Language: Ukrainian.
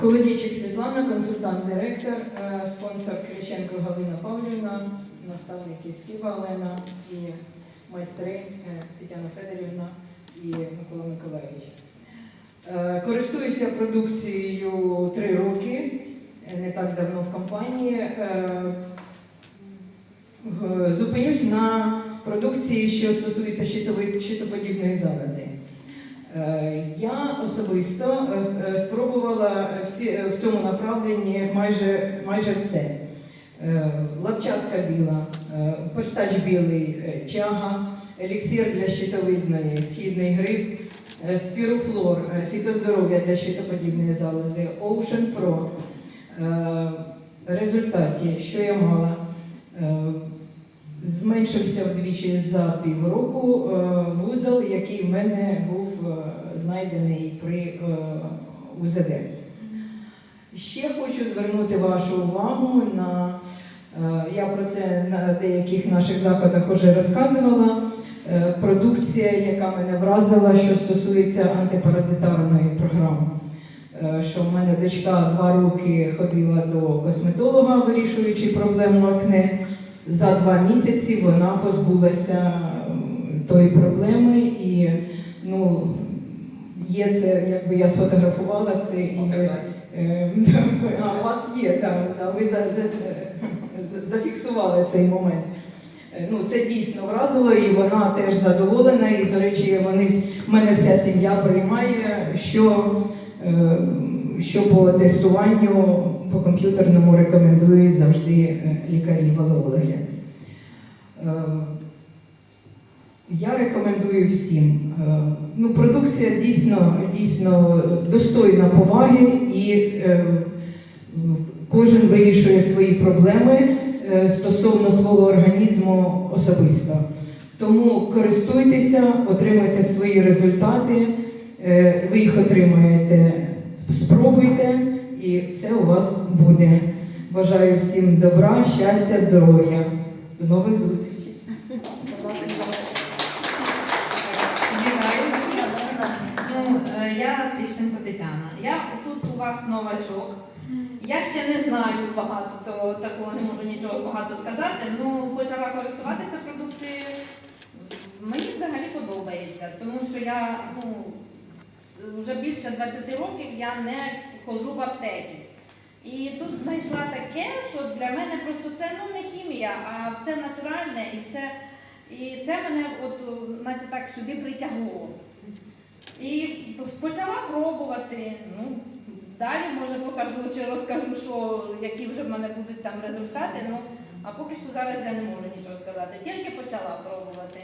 Колодійчик Світлана, консультант-директор, е, спонсор Криченко Галина Павлівна, наставники Сківа Олена і майстри е, Тетяна Федорівна і Микола Миколаївич. Е, Користуюся продукцією три роки, не так давно в компанії. Зупинюсь на продукції, що стосується щитоподібної зарази. Е, Я особисто е, е, спробувала в цьому направленні майже, майже все. Лапчатка біла, постач білий, чага, еліксир для щитовидної, східний гриб, спіруфлор, фітоздоров'я для щитоподібної залози, Ocean Pro. Результаті, що я мала? Зменшився вдвічі за півроку е, вузол, який в мене був е, знайдений при е, УЗД. Ще хочу звернути вашу увагу на я про це на деяких наших заходах вже розказувала. Продукція, яка мене вразила, що стосується антипаразитарної програми. Що в мене дочка два роки ходила до косметолога, вирішуючи проблему акне. За два місяці вона позбулася тої проблеми і ну, є це, якби я сфотографувала це і ви, е, а, у вас є, так, да, ви за, за, за- зафіксували цей момент. Е, Ну, це дійсно вразило, і вона теж задоволена. І, до речі, вони в мене вся сім'я приймає, що, е, що по тестуванню по комп'ютерному рекомендують завжди е, лікарі-валеологи. Е, Я рекомендую всім. Е, Ну, продукція дійсно, дійсно достойна поваги і е, кожен вирішує свої проблеми стосовно свого організму особисто. Тому користуйтеся, отримайте свої результати, ви їх отримаєте, спробуйте вас буде. Бажаю всім добра, щастя, здоров'я. До нових зустрічей. Ну, е, я Тищенко Тетяна. Я тут у вас новачок. Я ще не знаю багато, такого не можу нічого багато сказати. Ну, почала користуватися продукцією. Мені взагалі подобається, тому що я ну, вже більше 20 років я не ходжу в аптеки. І тут знайшла таке, що для мене просто це ну не хімія, а все натуральне і все. І це мене от, наче так сюди притягло. І почала пробувати. Ну, далі може покажу чи розкажу, що, які вже в мене будуть там результати. Ну, а поки що зараз я не можу нічого сказати. Тільки почала пробувати.